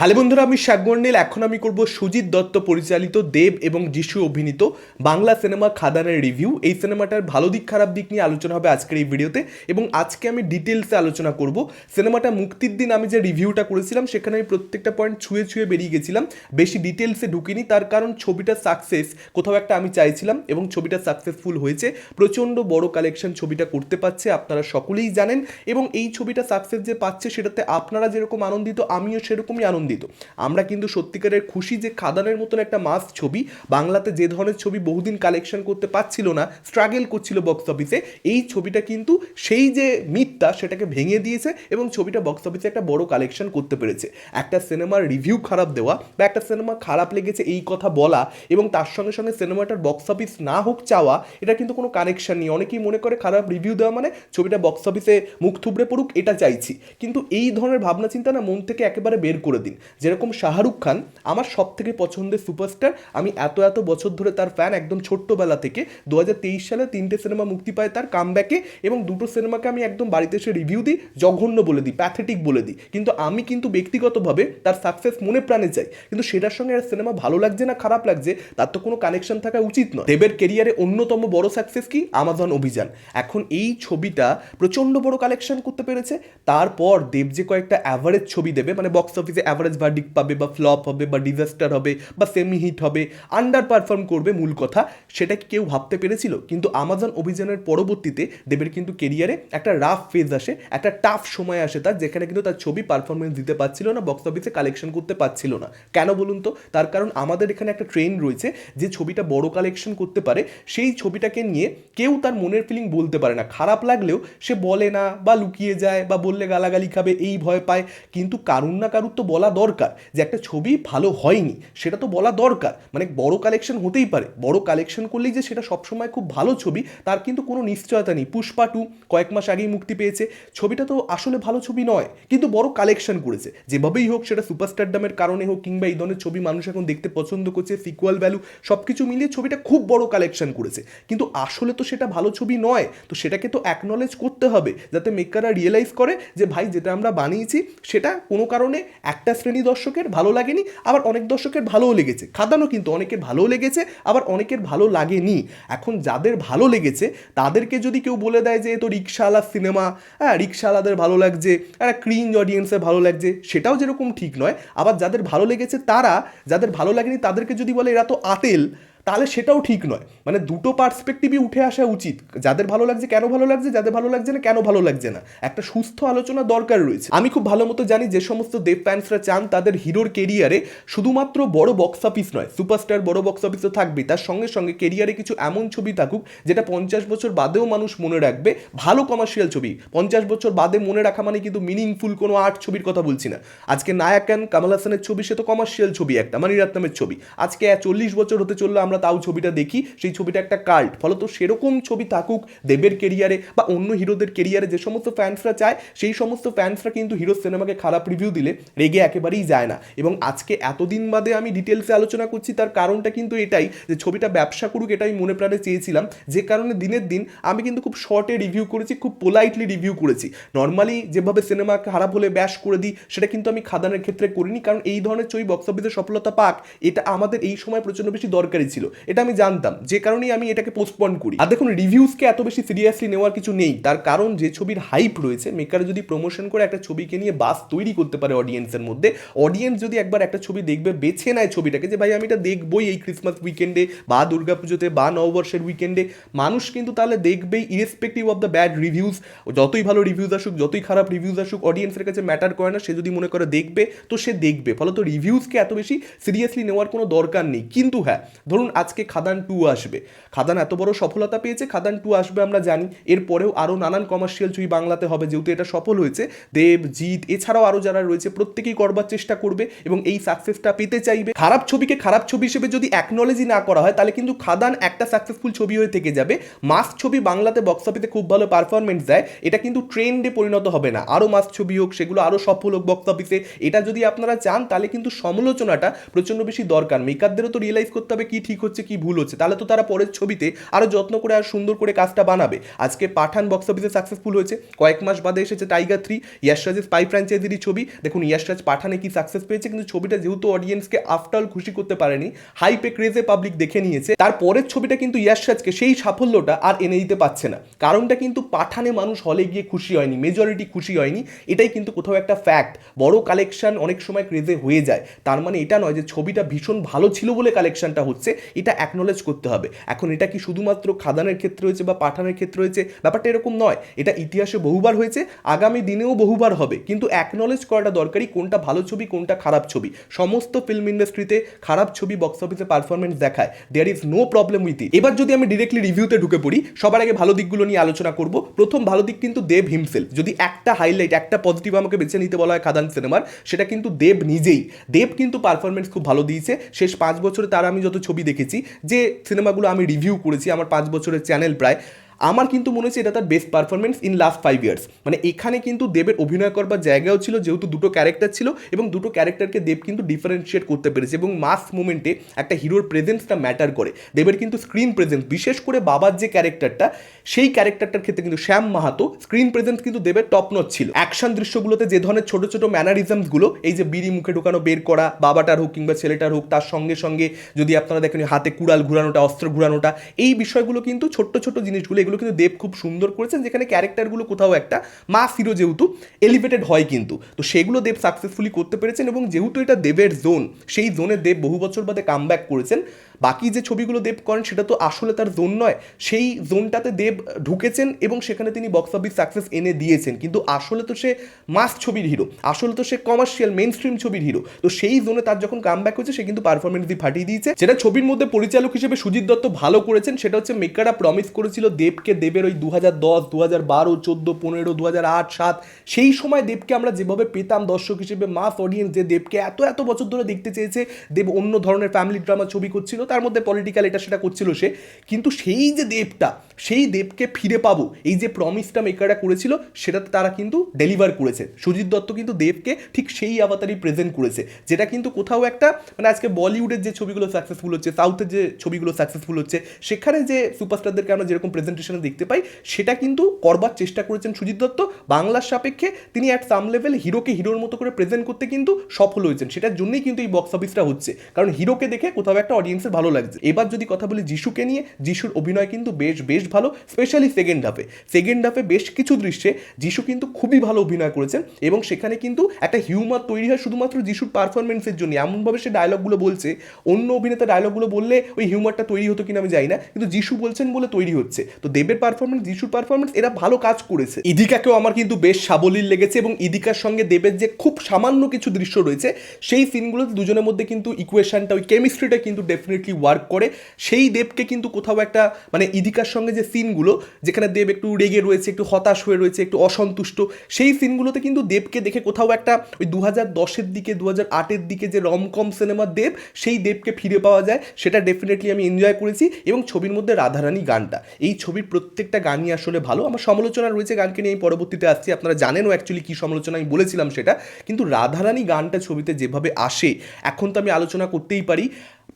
Hello বন্ধুরা, আমি শাকবর্ণিল এখন আমি করব সুজিত দত্ত পরিচালিত দেব এবং যিশু অভিনীত বাংলা সিনেমা খাদানের রিভিউ। এই সিনেমাটার ভালো দিক, খারাপ দিক নিয়ে আলোচনা হবে আজকের এই ভিডিওতে এবং আজকে আমি ডিটেলসে আলোচনা করব। সিনেমাটা মুক্তির দিন আমি যে রিভিউটা করেছিলাম, সেখানে আমি প্রত্যেকটা পয়েন্ট ছুঁয়ে ছুঁয়ে বেরিয়ে গেছিলাম। বেশি ডিটেলসে ঢুকিনি, তার কারণ ছবিটা সাকসেস কোথাও একটা আমি চাইছিলাম এবং ছবিটা সাকসেসফুল হয়েছে। প্রচণ্ড বড় কালেকশন ছবিটা করতে পারছে আপনারা সকলেই জানেন এবং এই ছবিটা সাকসেস যে পাচ্ছে, সেটাতে আপনারা যেরকম আনন্দিত, আমিও সেরকমই আনন্দিত। আমরা কিন্তু সত্যিকারের খুশি যে খাদানের মতন একটা মাস ছবি, বাংলাতে যে ধরনের ছবি বহুদিন কালেকশন করতে পারছিল না স্ট্রাগল করছিল বক্স অফিসে এই ছবিটা কিন্তু সেই যে মিথটা সেটাকে ভেঙে দিয়েছে এবং ছবিটা বক্স অফিসে একটা বড় কালেকশন করতে পেরেছে। একটা সিনেমার রিভিউ খারাপ দেওয়া বা একটা সিনেমা খারাপ লেগেছে এই কথা বলা এবং তার সঙ্গে সঙ্গে সিনেমাটার বক্স অফিস না হোক চাওয়া, এটা কিন্তু কোনো কানেকশন নেই। অনেকেই মনে করে খারাপ রিভিউ দেওয়া মানে ছবিটা বক্স অফিসে মুখ থুবড়ে পড়ুক, এটা চাইছি। কিন্তু এই ধরনের ভাবনা চিন্তা না মন থেকে একেবারে বের করে দিন। যেরকম শাহরুখ খান, আমার সব থেকে পছন্দের সুপারস্টার, আমি এত এত বছর ধরে তার ফ্যান একদম ছোট্টবেলা থেকে দু হাজার তেইশ সালে তিনটে সিনেমা মুক্তি পায় তার কামব্যাকে এবং দুটো সিনেমাকে আমি একদম বাড়িতে এসে রিভিউ দিই, জঘন্য বলে দিই প্যাথেটিক বলে দিই। কিন্তু আমি কিন্তু ব্যক্তিগতভাবে তার সাকসেস মনে প্রাণে চাই। কিন্তু সেটার সঙ্গে আর সিনেমা ভালো লাগছে না খারাপ লাগছে, তার তো কোনো কানেকশন থাকা উচিত নয়। দেবের কেরিয়ারে অন্যতম বড় সাকসেস কি? আমাজন অভিযান। এখন এই ছবিটা প্রচণ্ড বড় কালেকশন করতে পেরেছে। তারপর দেব যে কয়েকটা অ্যাভারেজ ছবি দেবে মানে বক্স অফিসে অ্যাভারেজ ভার্ডিক পাবে বা ফ্লপ হবে বা ডিজাস্টার হবে বা সেমি হিট হবে আন্ডার পারফর্ম করবে মূল কথা সেটা কি কেউ ভাবতে পেরেছিল? কিন্তু আমাজন অভিযানের পরবর্তীতে দেবের কিন্তু কেরিয়ারে একটা রাফ ফেজ আসে, একটা টাফ সময় আসে তার, যেখানে কিন্তু তার ছবি পারফরমেন্স দিতে পারছিল না বক্স অফিসে কালেকশন করতে পারছিল না। কেন বলুন তো? তার কারণ আমাদের এখানে একটা ট্রেন রয়েছে যে ছবিটা বড় কালেকশন করতে পারে, সেই ছবিটাকে নিয়ে কেউ তার মনের ফিলিং বলতে পারে না। খারাপ লাগলেও সে বলে না বা লুকিয়ে যায় বা বললে গালাগালি খাবে, এই ভয় পায়। কিন্তু কারুর না কারুর তো বলা দরকার যে একটা ছবি ভালো হয়নি, সেটা তো বলা দরকার। মানে বড় কালেকশন হতেই পারে। বড় কালেকশন করলেই যে সেটা সবসময় খুব ভালো ছবি, তার কিন্তু কোনো নিশ্চয়তা নেই। পুষ্পা টু কয়েক মাস আগেই মুক্তি পেয়েছে। ছবিটা তো আসলে ভালো ছবি নয়, কিন্তু বড় কালেকশন করেছে। যেভাবেই হোক, সেটা সুপারস্টারডামের কারণে হোক কিংবা এই ধরনের ছবি মানুষ এখন দেখতে পছন্দ করছে সিকুয়াল ভ্যালু সব কিছু মিলিয়ে ছবিটা খুব বড় কালেকশন করেছে। কিন্তু আসলে তো সেটা ভালো ছবি নয়, তো সেটাকে তো অ্যাকনলেজ করতে হবে, যাতে মেকাররা রিয়েলাইজ করে যে, ভাই, যেটা আমরা বানিয়েছি, সেটা কোনো কারণে একটা শ্রেণি দর্শকের ভালো লাগেনি, আবার অনেক দর্শকের ভালোও লেগেছে। খাদানো কিন্তু অনেকের ভালোও লেগেছে, আবার অনেকের ভালো লাগেনি। এখন যাদের ভালো লেগেছে, তাদেরকে যদি কেউ বলে দেয় যে তো রিক্সাওয়ালা সিনেমা হ্যাঁ রিক্সাওয়ালাদের ভালো লাগছে একটা ক্রিঞ্জ অডিয়েন্সের ভালো লাগছে, সেটাও যেরকম ঠিক নয়। আবার যাদের ভালো লেগেছে তারা, যাদের ভালো লাগেনি তাদেরকে যদি বলে, এরা তো আতেল তাহলে সেটাও ঠিক নয়। মানে দুটো পার্সপেক্টিভই উঠে আসা উচিত। যাদের ভালো লাগছে কেন ভালো লাগছে, যাদের ভালো লাগছে না কেন ভালো লাগছে না। একটা সুস্থ আলোচনা দরকার রয়েছে। আমি খুব ভালো মতো জানি যে সমস্ত দেব ফ্যান্সরা চান তাদের হিরোর কেরিয়ারে শুধুমাত্র বড় বক্স অফিস নয় সুপারস্টার বড় বক্স অফিসও থাকবে তার সঙ্গে সঙ্গে কেরিয়ারে কিছু এমন ছবি থাকুক যেটা পঞ্চাশ বছর বাদেও মানুষ মনে রাখবে। ভালো কমার্শিয়াল ছবি। পঞ্চাশ বছর বাদে মনে রাখা মানে কিন্তু মিনিংফুল কোনো আর্ট ছবির কথা বলছি না। আজকে নায়াকান কামাল হাসানের ছবি, সে তো কমার্শিয়াল ছবি একটা, মানিরাত্নামের ছবি। আজকে চল্লিশ বছর হতে চললে, আমরা তাও ছবিটা দেখি, সেই ছবিটা একটা কাল্ট ফলত সেরকম ছবি থাকুক দেবের কেরিয়ারে বা অন্য হিরোদের কেরিয়ারে যে সমস্ত ফ্যান্সরা চায়, সেই সমস্ত ফ্যান্সরা কিন্তু হিরো সিনেমাকে খারাপ রিভিউ দিলে রেগে একেবারেই যায় না। এবং আজকে এতদিন বাদে আমি ডিটেলসে আলোচনা করছি, তার কারণটা কিন্তু এটাই যে ছবিটা ব্যবসা করুক এটা আমি মনে প্রাণে চেয়েছিলাম। যে কারণে দিনের দিন আমি কিন্তু খুব শর্টে রিভিউ করেছি, খুব পোলাইটলি রিভিউ করেছি। নর্মালি যেভাবে সিনেমা খারাপ হলে ব্যাশ করে দিই, সেটা কিন্তু আমি খাদানের ক্ষেত্রে করিনি, কারণ এই ধরনের ছবি বক্স অফিসে সফলতা পাক, এটা আমাদের এই সময় প্রচণ্ড বেশি দরকারি ছিল। এটা আমি জানতাম। যে কারণেই আমি এটাকে পোস্টপন করি। আর দেখুন রিভিউসকে এত বেশি সিরিয়াসলি নেওয়ার কিছু নেই। তার কারণ যে ছবির হাইপ রয়েছে মেকার যদি প্রমোশন করে একটা ছবিকে নিয়ে বাস তৈরি করতে পারে অডিয়েন্সের মধ্যে অডিয়েন্স যদি একবার একটা ছবি দেখবে, বেছে নেয় ছবিটাকে যে, ভাই, আমি এটা দেখবই এই ক্রিসমাস উইকেন্ডে বা দুর্গাপুজোতে, বা নববর্ষের উইকেন্ডে মানুষ কিন্তু তাহলে দেখবেই irrespective of the bad reviews যতই ভালো রিভিউজ আসুক, যতই খারাপ রিভিউজ আসুক অডিয়েন্সের কাছে ম্যাটার করে না, সে যদি মনে করে দেখবে, তো সে দেখবে। ফলত রিভিউজকে এত বেশি সিরিয়াসলি নেওয়ার কোনো দরকার নেই। কিন্তু হ্যাঁ ধরুন আজকে খাদান টু আসবে। খাদান এত বড় সফলতা পেয়েছে, খাদান টু আসবে আমরা জানি। এরপরেও আরও নানান কমার্শিয়াল ছবি বাংলাতে হবে, যেহেতু এটা সফল হয়েছে। দেব, জিৎ, এছাড়াও আরও যারা রয়েছে, প্রত্যেকেই করবার চেষ্টা করবে এবং এই সাকসেসটা পেতে চাইবে। খারাপ ছবিকে খারাপ ছবি হিসেবে যদি অ্যাকনোলজি না করা হয়, তাহলে কিন্তু খাদান একটা সাকসেসফুল ছবি হয়ে থেকে যাবে। মাস ছবি বাংলাতে বক্স অফিসে খুব ভালো পারফরমেন্স দেয়। এটা কিন্তু ট্রেন্ডে পরিণত হবে না। আরও মাস ছবি হোক, সেগুলো আরও সফল হোক বক্স অফিসে এটা যদি আপনারা চান, তাহলে কিন্তু সমালোচনাটা প্রচণ্ড বেশি দরকার। মেকারদেরও তো রিয়েলাইজ করতে হবে কি ঠিক ঠিক হচ্ছে, কি ভুল হচ্ছে? তাহলে তো তারা পরের ছবিতে আরও যত্ন করে আর সুন্দর করে কাজটা বানাবে। আজকে পাঠান বক্স অফিসে সাকসেসফুল হয়েছে। কয়েক মাস বাদে এসেছে টাইগার থ্রি ইয়াশরাজের স্পাই ফ্র্যাঞ্চাইজিরই ছবি। দেখুন ইয়াশরাজ পাঠানে কি সাকসেস পেয়েছে, কিন্তু ছবিটা যেহেতু অডিয়েন্সকে আফটার খুশি করতে পারেনি হাইপে ক্রেজে পাবলিক দেখে নিয়েছে। তার পরের ছবিটা কিন্তু ইয়াশরাজকে সেই সাফল্যটা আর এনে দিতে পারছে না। কারণটা কিন্তু পাঠানে মানুষ হলে গিয়ে খুশি হয়নি মেজরিটি খুশি হয়নি। এটাই কিন্তু কোথাও একটা ফ্যাক্ট বড় কালেকশন অনেক সময় ক্রেজে হয়ে যায়। তার মানে এটা নয় যে ছবিটা ভীষণ ভালো ছিল বলে কালেকশনটা হচ্ছে। এটা অ্যাকনোলেজ করতে হবে। এখন এটা কি শুধুমাত্র খাদানের ক্ষেত্রে হয়েছে বা পাঠানের ক্ষেত্রে হয়েছে? ব্যাপারটা এরকম নয়। এটা ইতিহাসে বহুবার হয়েছে, আগামী দিনেও বহুবার হবে। কিন্তু অ্যাকনোলেজ করাটা দরকারি, কোনটা ভালো ছবি, কোনটা খারাপ ছবি। সমস্ত ফিল্ম ইন্ডাস্ট্রিতে খারাপ ছবি বক্স অফিসে পারফরমেন্স দেখায়। There is no problem with it এবার যদি আমি ডিরেক্টলি রিভিউতে ঢুকে পড়ি, সবার আগে ভালো দিকগুলো নিয়ে আলোচনা করব। প্রথম ভালো দিক কিন্তু দেব হিমসেল যদি একটা হাইলাইট একটা পজিটিভ আমাকে বেছে নিতে বলা হয় খাদান সিনেমার সেটা কিন্তু দেব নিজেই। দেব কিন্তু পারফরমেন্স খুব ভালো দিয়েছে। শেষ পাঁচ বছরে তার আমি যত ছবি দেখেছি যে সিনেমাগুলো আমি রিভিউ করেছি আমার পাঁচ বছরের চ্যানেল প্রায়। আমার কিন্তু মনে হচ্ছে এটা তার best performance in last five years মানে এখানে কিন্তু দেবের অভিনয় করবার জায়গাও ছিল, যেহেতু দুটো ক্যারেক্টার ছিল এবং দুটো ক্যারেক্টারকে দেব কিন্তু ডিফারেন্সিয়েট করতে পেরেছে এবং মাস মুমেন্টে একটা হিরোর প্রেজেন্সটা ম্যাটার করে। দেবের কিন্তু স্ক্রিন প্রেজেন্স বিশেষ করে বাবার যে ক্যারেক্টারটা সেই ক্যারেক্টারটার ক্ষেত্রে কিন্তু শ্যাম মাহাতো স্ক্রিন প্রেজেন্স কিন্তু দেবের টপ নচ ছিল। অ্যাকশন দৃশ্যগুলোতে যে ধরনের ছোট ছোট ম্যানারিজমসগুলো এই যে বিড়ি মুখে ঢোকানো বের করা, বাবাটার হোক কিংবা ছেলেটার হোক, তার সঙ্গে সঙ্গে যদি আপনারা দেখেন হাতে কুড়াল ঘুরানোটা, অস্ত্র ঘুরানোটা, এই বিষয়গুলো কিন্তু ছোট্ট ছোট্ট জিনিসগুলো এগুলো কিন্তু দেব খুব সুন্দর করেছেন, যেখানে ক্যারেক্টারগুলো কোথাও একটা মা হিরো যেহেতু এলিভেটেড হয় কিন্তু। তো সেগুলো দেব সাকসেসফুলি করতে পেরেছেন এবং যেহেতু এটা দেবের জোন সেই জোনে দেব বহু বছর বাদে কাম ব্যাক করেছেন। বাকি যে ছবিগুলো দেব করেন, সেটা তো আসলে তার জোন নয়। সেই জোনটাতে দেব ঢুকেছেন এবং সেখানে তিনি বক্স অফিস সাকসেস এনে দিয়েছেন। কিন্তু আসলে তো সে মাস ছবির হিরো আসলে তো সে কমার্শিয়াল মেন স্ট্রিম ছবির হিরো তো সেই জোনে তার যখন কাম ব্যাক হয়েছে, সে কিন্তু পারফরমেন্স দিয়ে ফাটিয়ে দিয়েছে। যেটা ছবির মধ্যে পরিচালক হিসেবে সুজিত দত্ত ভালো করেছেন, সেটা হচ্ছে মেকাররা প্রমিস করেছিল দেবকে দেবের ওই দু হাজার দশ দু হাজার বারো, চোদ্দ, পনেরো দু হাজার আট, সাত, সেই সময় দেবকে আমরা যেভাবে পেতাম দর্শক হিসেবে মাস অডিয়েন্স যে দেবকে এত এত বছর ধরে দেখতে চেয়েছে, দেব অন্য ধরনের ফ্যামিলি ড্রামা ছবি করছিল, তার মধ্যে পলিটিক্যাল এটা সেটা করছিল সে, কিন্তু সেই যে দেবটা সেই দেবকে ফিরে পাবো। এই যে প্রমিসটা মেকাররা করেছিল সেটাতে তারা কিন্তু ডেলিভার করেছে। সুজিত দত্ত কিন্তু দেবকে ঠিক সেই আবাতারই প্রেজেন্ট করেছে, যেটা কিন্তু কোথাও একটা মানে আজকে বলিউডের যে ছবিগুলো সাকসেসফুল হচ্ছে সাউথের যে ছবিগুলো সাকসেসফুল হচ্ছে, সেখানে যে সুপারস্টারদেরকে আমরা যেরকম প্রেজেন্টেশনে দেখতে পাই, সেটা কিন্তু করবার চেষ্টা করেছেন সুজিত দত্ত। বাংলার সাপেক্ষে তিনি অ্যাট সাম লেভেল হিরোকে হিরোর মতো করে প্রেজেন্ট করতে কিন্তু সফল হয়েছেন। সেটার জন্যই কিন্তু এই বক্স অফিসটা হচ্ছে। কারণ হিরোকে দেখে কোথাও একটা অডিয়েন্সের ভালো লাগছে। এবার যদি কথা বলি যিশুকে নিয়ে, যিশুর অভিনয় কিন্তু বেশ বেশ ভালো স্পেশালি সেকেন্ড হাফে সেকেন্ড হাফে বেশ কিছু দৃশ্যে যিশু কিন্তু খুবই ভালো অভিনয় করেছেন এবং সেখানে কিন্তু একটা হিউমার তৈরি হয় শুধুমাত্র যিশুর পারফরমেন্সের জন্য। এমনভাবে সে ডায়লগগুলো বলছে, অন্য অভিনেতা ডায়লগগুলো বললে ওই হিউমারটা তৈরি হতো কিনা আমি জানি না, কিন্তু যিশু বলছেন বলে তৈরি হচ্ছে। তো দেবের পারফরমেন্স যিশুর পারফরমেন্স এরা ভালো কাজ করেছে। ইদিকাকেও আমার কিন্তু বেশ সাবলীল লেগেছে এবং ইদিকার সঙ্গে দেবের যে খুব সামান্য কিছু দৃশ্য রয়েছে, সেই সিনগুলোতে দুজনের মধ্যে কিন্তু ইকুয়েশনটা ওই কেমিস্ট্রিটা কিন্তু ডেফিনেটলি ওয়ার্ক করে। সেই দেবকে কিন্তু কোথাও একটা মানে ইদিকার সঙ্গে যে সিনগুলো যেখানে দেব একটু রেগে রয়েছে, একটু হতাশ হয়ে রয়েছে, একটু অসন্তুষ্ট, সেই সিনগুলোতে কিন্তু দেবকে দেখে কোথাও একটা ওই দু হাজার দশের দিকে দু হাজার আটের দিকে যে রমকম সিনেমার দেব, সেই দেবকে ফিরে পাওয়া যায়। সেটা ডেফিনেটলি আমি এনজয় করেছি এবং ছবির মধ্যে রাধারানী গানটা। এই ছবির প্রত্যেকটা গানই আসলে ভালো। আমার সমালোচনা রয়েছে গানকে নিয়ে পরবর্তীতে আসছি। আপনারা জানেনও অ্যাকচুয়ালি কী সমালোচনা, আমি বলেছিলাম সেটা। কিন্তু রাধারানী গানটা ছবিতে যেভাবে আসে, এখন তো আমি আলোচনা করতেই পারি।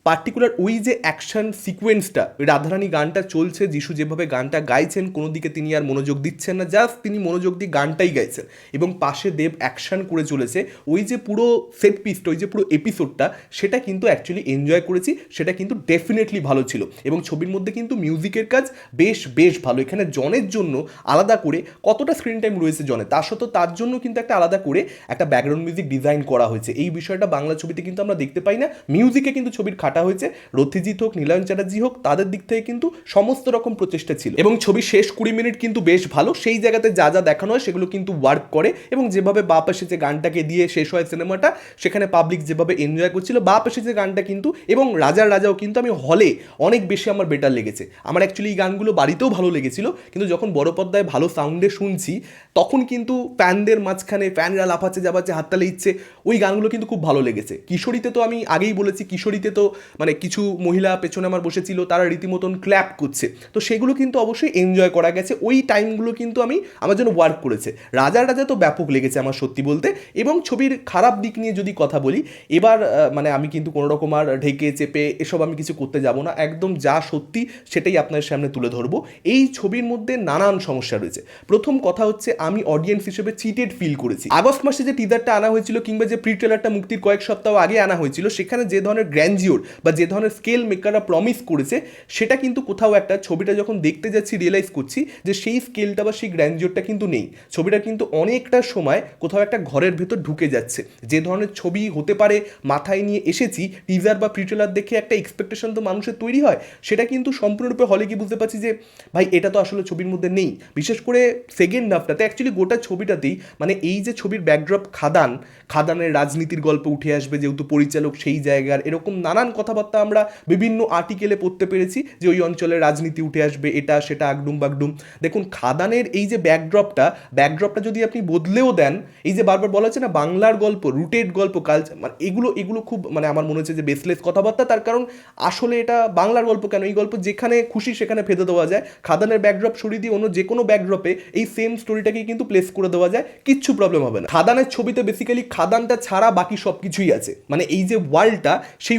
পার্টিকুলার ওই যে অ্যাকশন সিকোয়েন্সটা রাধারানী গানটা চলছে, যিশু যেভাবে গানটা গাইছেন, কোনো দিকে তিনি আর মনোযোগ দিচ্ছেন না জাস্ট তিনি মনোযোগ দিয়ে গানটাই গাইছেন। এবং পাশে দেব অ্যাকশন করে চলেছে। ওই যে পুরো সেট পিসটা ওই যে পুরো এপিসোডটা সেটা কিন্তু অ্যাকচুয়ালি এনজয় করেছি, সেটা কিন্তু ডেফিনেটলি ভালো ছিল। এবং ছবির মধ্যে কিন্তু মিউজিকের কাজ বেশ বেশ ভালো। এখানে জনের জন্য আলাদা করে কতটা স্ক্রিন টাইম রয়েছে জনে তার সত্ত্বেও তার জন্য কিন্তু একটা আলাদা করে একটা ব্যাকগ্রাউন্ড মিউজিক ডিজাইন করা হয়েছে। এই বিষয়টা বাংলা ছবিতে কিন্তু আমরা দেখতে পাই না মিউজিকে কিন্তু ছবির খাটা হয়েছে। রথিজিৎ হোক, নীলায়ন চ্যাটার্জি হোক, তাদের দিক থেকে কিন্তু সমস্ত রকম প্রচেষ্টা ছিল। এবং ছবির শেষ কুড়ি মিনিট কিন্তু বেশ ভালো। সেই জায়গাতে যা যা দেখানো হয় সেগুলো কিন্তু ওয়ার্ক করে এবং যেভাবে বাপ এসেছে গানটাকে দিয়ে শেষ হয় সিনেমাটা, সেখানে পাবলিক যেভাবে এনজয় করছিল, বাপ এসেছে গানটা কিন্তু এবং রাজার রাজাও কিন্তু আমি হলে অনেক বেশি আমার বেটার লেগেছে। আমার অ্যাকচুয়ালি এই গানগুলো বাড়িতেও ভালো লেগেছিল, কিন্তু যখন বড় পর্দায় ভালো সাউন্ডে শুনছি, তখন কিন্তু ফ্যানদের মাঝখানে ফ্যানরা লাফাচ্ছে, যাবাচ্ছে, হাততালে ইচ্ছে ওই গানগুলো কিন্তু খুব ভালো লেগেছে। কিশোরীতে তো আমি আগেই বলেছি, কিশোরীতে তো মানে কিছু মহিলা পেছনে আমার বসেছিল, তারা রীতিমতন ক্ল্যাপ করছে। তো সেগুলো কিন্তু অবশ্যই এনজয় করা গেছে। ওই টাইমগুলো কিন্তু আমি আমার জন্য ওয়ার্ক করেছে। রাজা রাজা তো ব্যাপক লেগেছে আমার সত্যি বলতে। এবং ছবির খারাপ দিক নিয়ে যদি কথা বলি, এবার মানে আমি কিন্তু কোনো রকম আর ঢেকে চেপে এসব আমি কিছু করতে যাব না। একদম যা সত্যি সেটাই আপনার সামনে তুলে ধরবো। এই ছবির মধ্যে নানান সমস্যা রয়েছে। প্রথম কথা হচ্ছে, আমি অডিয়েন্স হিসেবে চিটেড ফিল করেছি। আগস্ট মাসে যে টিজারটা আনা হয়েছিল, কিংবা যে প্রি ট্রেলারটা মুক্তির কয়েক সপ্তাহ আগে আনা হয়েছিল, সেখানে যে ধরনের গ্র্যান্ডিওর বা যে ধরনের স্কেল মেকাররা প্রমিস করেছে, সেটা কিন্তু কোথাও একটা ছবিটা যখন দেখতে যাচ্ছি রিয়েলাইজ করছি যে সেই স্কেলটা বা সেই গ্র্যান্ডিওরটা কিন্তু নেই। ছবিটা কিন্তু অনেকটা সময় কোথাও একটা ঘরের ভেতর ঢুকে যাচ্ছে। যে ধরনের ছবি হতে পারে, মাথায় নিয়ে এসেছি টিজার বা প্রি ট্রেলার দেখে একটা এক্সপেকটেশন তো মানুষের তৈরি হয়, সেটা কিন্তু সম্পূর্ণরূপে হলে গিয়ে বুঝতে পারছি যে, ভাই, এটা তো আসলে ছবির মধ্যে নেই। বিশেষ করে সেকেন্ড হাফটাতে অ্যাকচুয়ালি গোটা ছবিটাতেই মানে এই যে ছবির ব্যাকড্রপ খাদান, খাদানের রাজনীতির গল্প উঠে আসবে যেহেতু পরিচালক সেই জায়গার, এরকম নানান কথাবার্তা আমরা বিভিন্ন আর্টিকেলে পড়তে পেরেছি যে ওই অঞ্চলের রাজনীতি উঠে আসবে, এটা, সেটা, আগডুম বাগডুম। দেখুন, খাদানের এই যে ব্যাকড্রপটা ব্যাকড্রপটা যদি আপনি বদলেও দেন, এই যে বারবার বলা হচ্ছে না বাংলার গল্প রুটেড গল্প কালচার মানে এগুলো এগুলো খুব মানে আমার মনে হচ্ছে যে বেসলেস কথাবার্তা, তার কারণ আসলে এটা বাংলার গল্প কেন? এই গল্প যেখানে খুশি সেখানে ফেঁদে দেওয়া যায়। খাদানের ব্যাকড্রপ সরিয়ে দিয়ে অন্য যে কোনো ব্যাকড্রপে এই সেম স্টোরিটাকে কিন্তু প্লেস করে দেওয়া যায়, কিচ্ছু প্রবলেম হবে না। খাদানের ছবিতে বেসিক্যালি খাদানটা ছাড়া বাকি সব কিছুই আছে। মানে এই যে ওয়ার্ল্ডটা সেই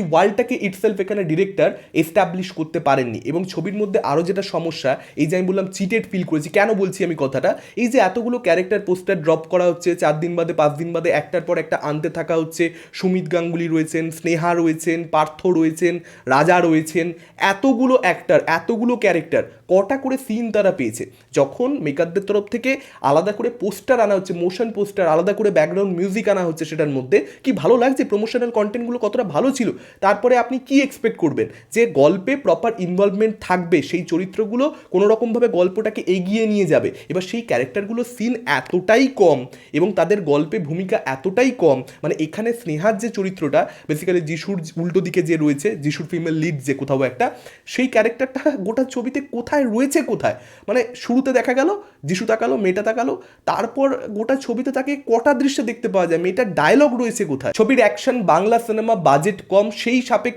ওয়ার্ল্ডটাকে ইটসেলফ এখানে ডিরেক্টর এস্টাবলিশ করতে পারেননি। এবং ছবির মধ্যে আরও যেটা সমস্যা, এই যে আমি বললাম চিটেড ফিল করেছি, কেন বলছি আমি কথাটা? এই যে এতগুলো ক্যারেক্টার পোস্টার ড্রপ করা হচ্ছে, চার দিন বাদে, পাঁচ দিন বাদে, একটার পর একটা আনতে থাকা হচ্ছে, সুমিত গাঙ্গুলি রয়েছেন, স্নেহা রয়েছেন, পার্থ রয়েছেন, রাজা রয়েছেন, এতগুলো অ্যাক্টার এতগুলো ক্যারেক্টার কটা করে সিন তারা পেয়েছে? যখন মেকারদের তরফ থেকে আলাদা করে পোস্টার আনা হচ্ছে মোশন পোস্টার আলাদা করে ব্যাকগ্রাউন্ড মিউজিক আনা হচ্ছে সেটার মধ্যে, কি ভালো লাগছে? প্রমোশনাল কন্টেন্টগুলো কতটা ভালো ছিল? তারপরে আপনি কি এক্সপেক্ট করবেন? যে গল্পে প্রপার ইনভলভমেন্ট থাকবে, সেই চরিত্রগুলো কোনো রকমভাবে গল্পটাকে এগিয়ে নিয়ে যাবে। এবার সেই ক্যারেক্টারগুলোর সিন এতটাই কম এবং তাদের গল্পে ভূমিকা এতটাই কম মানে এখানে স্নেহার যে চরিত্রটা বেসিক্যালি যিশুর উল্টো দিকে যে রয়েছে, যিশুর ফিমেল লিড যে কোথাও একটা, সেই ক্যারেক্টারটা গোটা ছবিতে কোথায় রয়েছে কোথায়? মানে শুরুতে দেখা গেল, যিশু তাকালো, মেয়েটা তাকালো, তারপর গোটা ছবিতে তাকে কটা দৃশ্যে দেখতে পাওয়া যায়? মেয়েটার ডায়লগ রয়েছে কোথায়? ছবির অ্যাকশন বাংলা সিনেমা বাজেট কম, সেই সাপেক্ষে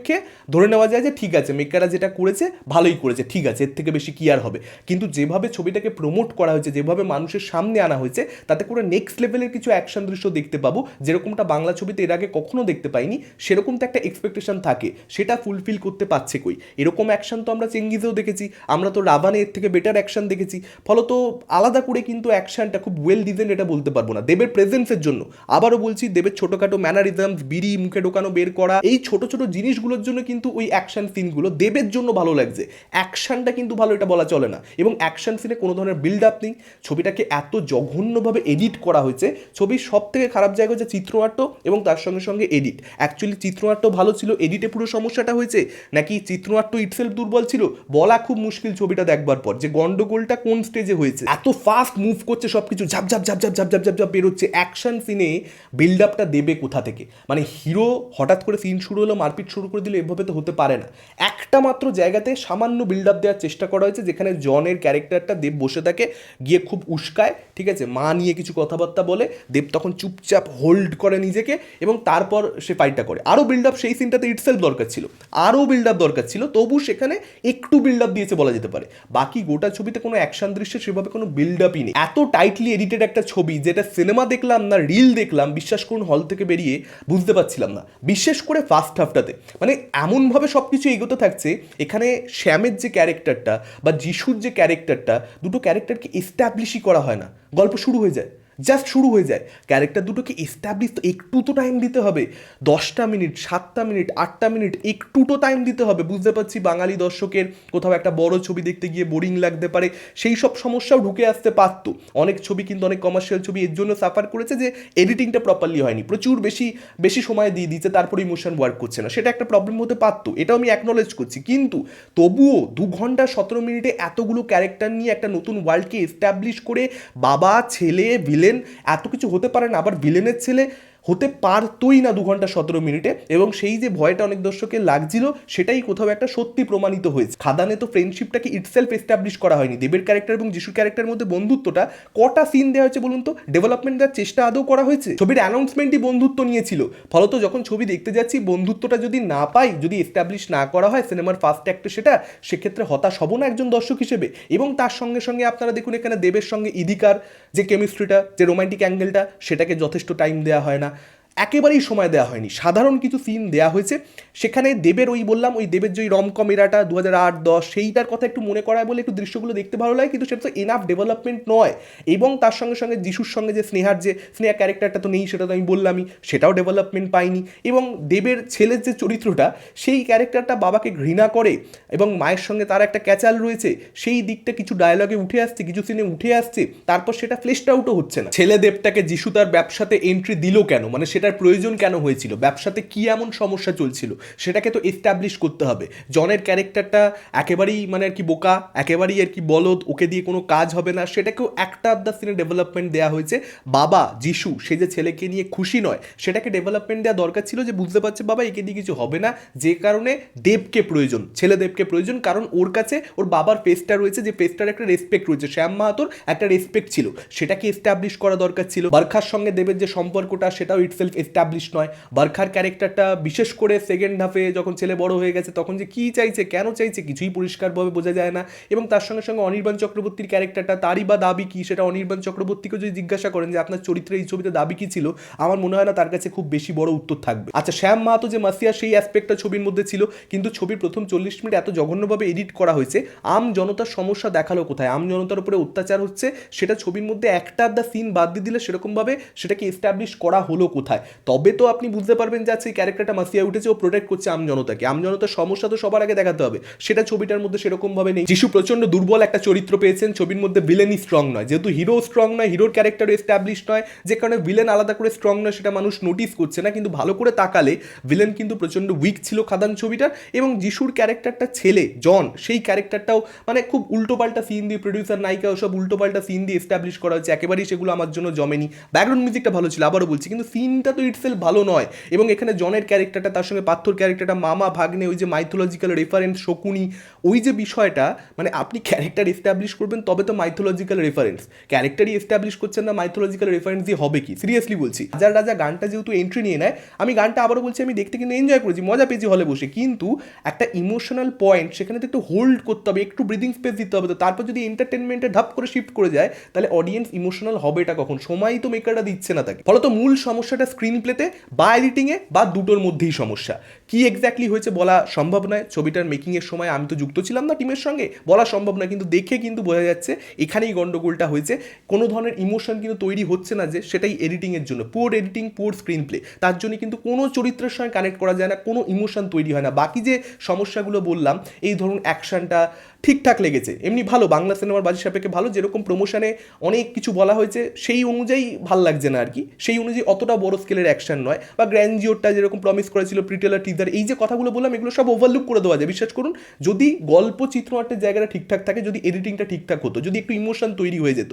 ধরে নেওয়া যায় যে ঠিক আছে মেকাররা যেটা করেছে ভালোই করেছে, ঠিক আছে, এর থেকে বেশি কি আর হবে? কিন্তু যেভাবে ছবিটাকে প্রমোট করা হয়েছে, যেভাবে মানুষের সামনে আনা হয়েছে, তাতে করে নেক্সট লেভেলের কিছু অ্যাকশন দৃশ্য দেখতে পাবো, যেরকমটা বাংলা ছবিতে এর আগে কখনো দেখতে পাইনি, সেরকম তো একটা এক্সপেকটেশন থাকে, সেটা ফুলফিল করতে পারছে কই? এরকম অ্যাকশন তো আমরা চেঙ্গিজেও দেখেছি, আমরা তো রাবানে এর থেকে বেটার অ্যাকশন দেখেছি, ফলত আলাদা করে কিন্তু অ্যাকশনটা খুব ওয়েল ডিজাইন এটা বলতে পারব না, দেবের প্রেজেন্সের জন্য। আবারও বলছি, দেবের ছোটোখাটো ম্যানারিজমস বিড়ি, মুখে ঢোকানো, বের করা, এই ছোট ছোট জিনিসগুলোর জন্য কিন্তু ওই অ্যাকশন সিনগুলো দেবের জন্য ভালো লাগছে। অ্যাকশনটা কিন্তু ভালো, এটা বলা চলে না। এবং অ্যাকশন সিনে কোনো ধরনের বিল্ড আপ নেই। ছবিটাকে এত জঘন্যভাবে এডিট করা হয়েছে। ছবির সব থেকে খারাপ জায়গা হচ্ছে চিত্রনাট্য এবং তার সঙ্গে সঙ্গে এডিট অ্যাকচুয়ালি চিত্রনাট্য ভালো ছিল এডিটে পুরো সমস্যাটা হয়েছে। নাকি চিত্রনাট্য ইটসেলফ দুর্বল ছিল? বলা খুব মুশকিল ছবিটা দেখবার পর যে গন্ডগোলটা কোন স্টেজে হয়েছে। এত ফাস্ট মুভ করছে সব কিছু ঝাপ ঝাপ ঝাপ ঝাপ ঝাপ ঝাপ ঝাপ ঝাপ বেরোচ্ছে। অ্যাকশন সিনে বিল্ড আপটা দেবে কোথা থেকে? মানে হিরো হঠাৎ করে সিন শুরু হলো, মারপিট শুরু করে দিলে এভাবে তো হতে পারে না। একটা মাত্র জায়গাতে সামান্য বিল্ড আপ দেওয়ার চেষ্টা করা হয়েছে, যেখানে জনের ক্যারেক্টারটা দেব বসে থাকে, গিয়ে খুব উস্কায়, ঠিক আছে? মা নিয়ে কিছু কথাবার্তা বলে, দেব তখন চুপচাপ হোল্ড করে নিজেকে এবং তারপর সে ফাইটটা করে। আরও বিল্ড আপ সেই সিনটাতে ইটসেলফ দরকার ছিল। আরও বিল্ড আপ দরকার ছিল, তবু সেখানে একটু বিল্ড আপ দিয়েছে বলা যেতে পারে। বাকি গোটা ছবিতে কোনো অ্যাকশন দৃশ্যে সেভাবে কোনো বিল্ড আপই নেই। এত টাইটলি এডিটেড একটা ছবি, যেটা সিনেমা দেখলাম না রিল দেখলাম, বিশ্বাস করুন হল থেকে বেরিয়ে বুঝতে পারছিলাম না। বিশেষ করে ফার্স্ট হাফটাতে মানে এমনভাবে সব কিছু এগোতে থাকছে, এখানে শ্যামের যে ক্যারেক্টারটা বা যিশুর যে ক্যারেক্টারটা, দুটো ক্যারেক্টারকে এস্টাবলিশই করা হয় না। গল্প শুরু হয়ে যায়। জাস্ট শুরু হয়ে যায়। ক্যারেক্টার দুটোকে এস্টাবলিশ তো একটু তো টাইম দিতে হবে। দশটা মিনিট সাতটা মিনিট আটটা মিনিট একটু তো টাইম দিতে হবে। বুঝতে পারছি বাঙালি দর্শকের কোথাও একটা বড় ছবি দেখতে গিয়ে বোরিং লাগতে পারে। সেই সব সমস্যাও ঢুকে আসতে পারতো। অনেক ছবি কিন্তু অনেক কমার্শিয়াল ছবি এর জন্য সাফার করেছে যে এডিটিংটা প্রপারলি হয়নি। প্রচুর বেশি বেশি সময় দিয়ে দিচ্ছে তারপরে ইমোশন ওয়ার্ক করছে না। সেটা একটা প্রবলেম হতে পারতো। এটাও আমি অ্যাকনোলেজ করছি। কিন্তু তবুও দু ঘণ্টা, সতেরো মিনিটে এতগুলো ক্যারেক্টার নিয়ে একটা নতুন ওয়ার্ল্ডকে এস্টাবলিশ করে বাবা, ছেলে ভিলেন এত কিছু হতে পারে না আবার ভিলেনের ছেলে হতে পারতই না দু ঘণ্টা সতেরো মিনিটে এবং সেই যে ভয়টা অনেক দর্শকের লাগছিল, সেটাই কোথাও একটা সত্যি প্রমাণিত হয়েছে। খাদানে তো ফ্রেন্ডশিপটাকে ইটসেলফ এস্টাবলিশ করা হয়নি। দেবের ক্যারেক্টার এবং যিশুর ক্যারেক্টারের মধ্যে বন্ধুত্বটা কটা সিন দেওয়া হয়েছে বলুন তো? ডেভেলপমেন্ট দেওয়ার চেষ্টা আদৌ করা হয়েছে? ছবির অ্যানাউন্সমেন্টই বন্ধুত্ব নিয়েছিল। ফলত যখন ছবি দেখতে যাচ্ছি, বন্ধুত্বটা যদি না পাই, যদি এস্টাবলিশ না করা হয় সিনেমার ফার্স্ট অ্যাক্টে সেটা, সেক্ষেত্রে হতাশ হব না একজন দর্শক হিসেবে। এবং তার সঙ্গে সঙ্গে আপনারা দেখুন এখানে দেবের সঙ্গে ইদিকার যে কেমিস্ট্রিটা যে রোমান্টিক অ্যাঙ্গেলটা সেটাকে যথেষ্ট টাইম দেওয়া হয় না। একেবারেই সময় দেওয়া হয়নি। সাধারণ কিছু সিন দেওয়া হয়েছে। সেখানে দেবের ওই বললাম, ওই দেবের যে রমকম এরাটা দু হাজার আট, দশ, সেইটার কথা একটু মনে করায় বলে একটু দৃশ্যগুলো দেখতে ভালো লাগে, কিন্তু সেটা তো এনাফ ডেভেলপমেন্ট নয়। এবং তার সঙ্গে সঙ্গে যিশুর সঙ্গে যে স্নেহার যে, স্নেহা ক্যারেক্টারটা তো নেই, সেটা তো আমি বললামই, সেটাও ডেভেলপমেন্ট পাইনি। এবং দেবের ছেলের যে চরিত্রটা, সেই ক্যারেক্টারটা বাবাকে ঘৃণা করে এবং মায়ের সঙ্গে তার একটা ক্যাচাল রয়েছে, সেই দিকটা কিছু ডায়লগে উঠে আসছে, কিছু সিনে উঠে আসছে, তারপর সেটা ফ্লেশড আউটও হচ্ছে না। ছেলে দেবটাকে যিশু তার ব্যবসাতে এন্ট্রি দিল কেন? মানে সেটার প্রয়োজন কেন হয়েছিল? ব্যবসাতে কি এমন সমস্যা চলছিল? সেটাকে তো এস্টাবলিশ করতে হবে। জনের ক্যারেক্টারটা একেবারেই মানে আর কি বোকা, একেবারেই আর কি বলদ, ওকে দিয়ে কোনো কাজ হবে না, সেটাকেও একটা আধা সিনে ডেভেলপমেন্ট দেওয়া হয়েছে। বাবা, যিশু, সে যে ছেলেকে নিয়ে খুশি নয়, সেটাকে ডেভেলপমেন্ট দেওয়া দরকার ছিল যে বুঝতে পারছে, বাবা, একে দিয়ে কিছু হবে না। যে কারণে দেবকে প্রয়োজন, ছেলে দেবকে প্রয়োজন, কারণ ওর কাছে ওর বাবার পেজটা রয়েছে, যে পেজটার একটা রেসপেক্ট রয়েছে। শ্যাম মাহাতোর একটা রেসপেক্ট ছিল। সেটাকে এস্টাবলিশ করা দরকার ছিল। বারখার সঙ্গে দেবের যে সম্পর্কটা, সেটাও ইটসেলফ এস্টাবলিশ নয়। বারখার ক্যারেক্টারটা বিশেষ করে সেকেন্ড হাফে যখন ছেলে বড় হয়ে গেছে, তখন যে কী চাইছে, কেন চাইছে, কিছুই পরিষ্কারভাবে বোঝা যায় না। এবং তার সঙ্গে সঙ্গে অনির্বাণ চক্রবর্তীর ক্যারেক্টারটা, তারই বা দাবি কী, সেটা অনির্বাণ চক্রবর্তীকে যদি জিজ্ঞাসা করেন যে, আপনার চরিত্রে এই ছবিতে দাবি কী ছিল? আমার মনে হয় না তার কাছে খুব বেশি বড় উত্তর থাকবে। আচ্ছা শ্যাম মাহাতো যে মাসিয়া, সেই অ্যাসপেক্টটা ছবির মধ্যে ছিল, কিন্তু ছবির প্রথম চল্লিশ মিনিট এত জঘন্যভাবে এডিট করা হয়েছে। আম জনতার সমস্যা দেখাল কোথায়? আম জনতার উপরে অত্যাচার হচ্ছে, সেটা ছবির মধ্যে একটা আধা সিন বাদ দিয়ে দিলে সেরকমভাবে সেটাকে এস্টাবলিশ করা হলো কোথায়? তবে তো আপনি বুঝতে পারবেন যে আজকে ক্যারেক্টারটা মাসিয়া উঠেছে, ও প্রোটেক্ট করছে আমজনতাকে আমজনতার সমস্যা তো সবার আগে দেখাতে হবে। সেটা ছবিটার মধ্যে সেরকমভাবে নেই। যিশু প্রচণ্ড দুর্বল একটা চরিত্র পেয়েছেন, ছবির মধ্যে ভিলেনই স্ট্রং নয়। যেহেতু হিরো স্ট্রং নয় হিরোর ক্যারেক্টার এস্টাবলিশ নয়, যে কারণে ভিলেন আলাদা করে স্ট্রং নয়, সেটা মানুষ নোটিস করছে না। কিন্তু ভালো করে তাকালে ভিলেন কিন্তু প্রচণ্ড উইক ছিল খাদান ছবিটার এবং যিশুর ক্যারেক্টারটা ছেলে, জন, সেই ক্যারেক্টারটাও মানে খুব উল্টোপাল্টা সিন দিয়ে প্রডিউসার নায়িকা, ওসব উল্টোপাল্টা সিন দিয়ে এস্টাবলিশ করা হচ্ছে একেবারেই সেগুলো আমার জন্য জমেনি। ব্যাকগ্রাউন্ড মিউজিকটা ভালো ছিল, আবারও বলছি। কিন্তু সিনটা তো ইটসেল ভালো নয়। এবং এখানে জনের ক্যারেক্টারটা তার সঙ্গে পাথর ক্যারেক্টারটা মামা, ভাগ্নে, ওই যে মাইথোলজিক্যাল রেফারেন্স শকুনি, ওই যে বিষয়টা মানে আপনি ক্যারেক্টার এস্টাবলিশ করবেন, তবে তো মাইথোলজিক্যাল রেফারেন্স ক্যারেক্টারই এস্টাবলিশ করছেন না মাইথোলজিক্যাল রেফারেন্স দিয়ে হবে কি? সিরিয়াসলি বলছি। রাজার রাজা গানটা যেহেতু এন্ট্রি নিয়ে নেয়, আমি গানটা আবারও বলছি, আমি দেখতে কিন্তু এনজয় করেছি, মজা পেয়েছি হলে বসে। কিন্তু একটা ইমোশনাল পয়েন্ট সেখানে তো একটু হোল্ড করতে হবে, একটু ব্রিদিং স্পেস দিতে হবে তো, তারপর যদি এন্টারটেনমেন্টে ধাপ করে শিফট করে যায়, তাহলে অডিয়েন্স ইমোশনাল হবে এটা কখন? সময়ই তো মেকাররা দিচ্ছে না তাকে। ফলত মূল সমস্যাটা স্ক্রিন প্লেতে বা এডিটিংয়ে বা দুটোর মধ্যেই সমস্যা। কি এক্স্যাক্টলি হয়েছে বলা সম্ভব নয়। ছবিটার মেকিংয়ের সময় আমি তো যুক্ত ছিলাম না টিমের সঙ্গে। বলা সম্ভব নয়, কিন্তু দেখে কিন্তু বোঝা যাচ্ছে এখানেই গন্ডগোলটা হয়েছে। কোনো ধরনের ইমোশন কিন্তু তৈরি হচ্ছে না যে সেটাই এডিটিংয়ের জন্য। Poor editing poor screenplay তার জন্য কিন্তু কোনো চরিত্রের সঙ্গে কানেক্ট করা যায় না, কোনো ইমোশন তৈরি হয় না। বাকি যে সমস্যাগুলো বললাম, এই ধরুন অ্যাকশনটা ঠিকঠাক লেগেছে। এমনি ভালো, বাংলা সিনেমার বাজি সাপেক্ষে ভালো, যেরকম প্রমোশনে অনেক কিছু বলা হয়েছে, সেই অনুযায়ী ভালো লাগছে না আর কি সেই অনুযায়ী অতটা বড় স্কেলের অ্যাকশন নয়। বা গ্র্যান্ডিওরটা যেরকম প্রমিস করেছিল প্রিটেলার টিজার এই যে কথাগুলো বললাম, এগুলো সব ওভারলুক করে দেওয়া যায়। বিশ্বাস করুন, যদি গল্প চিত্রনাট্যের জায়গাটা ঠিকঠাক থাকে, যদি এডিটিংটা ঠিকঠাক হতো, যদি একটু ইমোশন তৈরি হয়ে যেত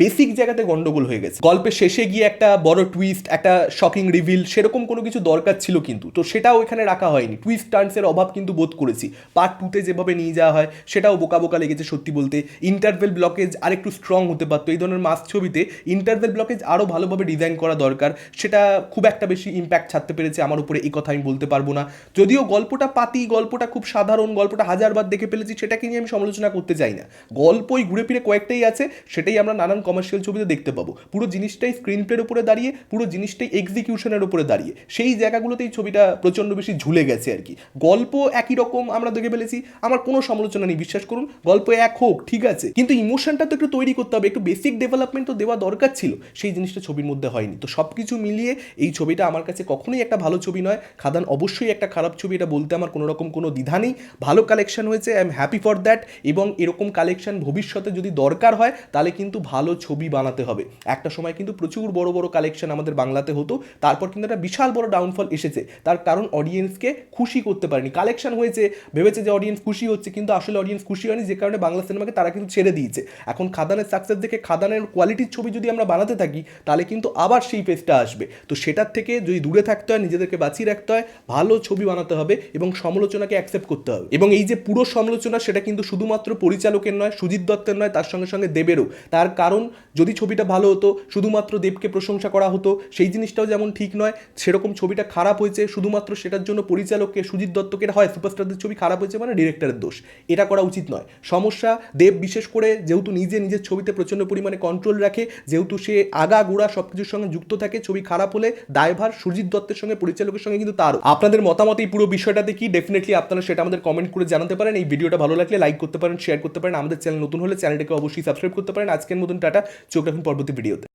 বেসিক জায়গাতে গন্ডগোল হয়ে গেছে। গল্পের শেষে গিয়ে একটা বড় টুইস্ট একটা শকিং রিভিল সেরকম কোনো কিছু দরকার ছিল কিন্তু। তো সেটাও এখানে রাখা হয়নি। টুইস্ট টার্নসের অভাব কিন্তু বোধ করেছি। পার্ট টুতে যেভাবে নিয়ে যাওয়া হয়, সেটাও বোকা বোকা লেগেছে সত্যি বলতে। ইন্টারভেল ব্লকেজ আর একটু স্ট্রং হতে পারতো। এই ধরনের মাস ছবিতে ইন্টারভেল ব্লকেজ আরও ভালোভাবে ডিজাইন করা দরকার। সেটা খুব একটা বেশি ইম্প্যাক্ট ছাড়তে পেরেছে আমার উপরে, এই কথা আমি বলতে পারব না। যদিও গল্পটা পাতি, গল্পটা খুব সাধারণ, গল্পটা হাজারবার দেখে ফেলেছি, সেটাকে নিয়ে আমি সমালোচনা করতে চাই না। গল্পই ঘুরে ফিরে কয়েকটাই আছে, সেটাই আমরা নানান কমার্শিয়াল ছবিতে দেখতে পাবো। পুরো জিনিসটাই স্ক্রিন প্লের উপরে দাঁড়িয়ে, পুরো জিনিসটাই এক্সিকিউশনের উপরে দাঁড়িয়ে। সেই জায়গাগুলোতেই ছবিটা প্রচণ্ড বেশি ঝুলে গেছে আর কি। গল্প একই রকম আমরা দেখে ফেলেছি, আমার কোনো সমালোচনা নেই, বিশ্বাস করুন, গল্প এক হোক, ঠিক আছে। কিন্তু ইমোশনটা তো একটু তৈরি করতে হবে, একটু বেসিক ডেভেলপমেন্ট তো দেওয়া দরকার ছিল। সেই জিনিসটা ছবির মধ্যে হয়নি। তো সব কিছু মিলিয়ে এই ছবিটা আমার কাছে কখনোই একটা ভালো ছবি নয়। খাদান অবশ্যই একটা খারাপ ছবি, এটা বলতে আমার কোনো রকম কোনো দ্বিধা নেই। ভালো কালেকশন হয়েছে I am happy for that এবং এরকম কালেকশন ভবিষ্যতে যদি দরকার হয়, তাহলে কিন্তু ভালো ছবি বানাতে হবে। একটা সময় কিন্তু প্রচুর বড় বড় কালেকশন আমাদের বাংলাতে হতো। তারপর কিন্তু একটা বিশাল বড় ডাউনফল এসেছে। তার কারণ অডিয়েন্সকে খুশি করতে পারেনি। কালেকশন হয়েছে, ভেবেছে যে অডিয়েন্স খুশি হচ্ছে, কিন্তু আসলে অডিয়েন্স খুশি হয়নি, যে কারণে বাংলা সিনেমাকে তারা কিন্তু ছেড়ে দিয়েছে। এখন খাদানের সাকসেস দেখে খাদানের কোয়ালিটির ছবি যদি আমরা বানাতে থাকি, তাহলে কিন্তু আবার সেই পেজটা আসবে। তো সেটার থেকে যদি দূরে থাকতে হয়, নিজেদেরকে বাঁচিয়ে রাখতে হয়, ভালো ছবি বানাতে হবে এবং সমালোচনাকে অ্যাকসেপ্ট করতে হবে। এবং এই যে পুরো সমালোচনা, সেটা কিন্তু শুধুমাত্র পরিচালকের নয়, সুজিত দত্তের নয়, তার সঙ্গে সঙ্গে দেবেরও। তার কারণ, যদি ছবিটা ভালো হতো, শুধুমাত্র দেবকে প্রশংসা করা হতো, সেই জিনিসটাও যেমন ঠিক নয়, সেরকম ছবিটা খারাপ হয়েছে, শুধুমাত্র সেটার জন্য পরিচালককে, সুজিত দত্তকে হয় সুপারস্টারদের ছবি খারাপ হয়েছে মানে ডিরেক্টরের দোষ। এটা করা উচিত নয়। সমস্যা, দেব বিশেষ করে যেহেতু নিজে নিজের ছবিতে প্রচণ্ড পরিমাণে কন্ট্রোল রাখে, যেহেতু সে আগা গোড়া সব কিছুর সঙ্গে যুক্ত থাকে, ছবি খারাপ হলে দায়ভার সুজিত দত্তের সঙ্গে, পরিচালকের সঙ্গে কিন্তু তার আপনাদের মতামত এই পুরো বিষয়টাতে কি? ডেফিনেটলি আপনারা সেটা আমাদের কমেন্ট করে জানাতে পারেন। এই ভিডিওটা ভালো লাগলে লাইক করতে পারেন শেয়ার করতে পারেন। আমাদের চ্যানেল নতুন হলে চ্যানেলটাকে অবশ্যই সাবস্ক্রাইব করতে পারেন। আজকের মতন টাটা। চোখ রাখুন পরবর্তী ভিডিওতে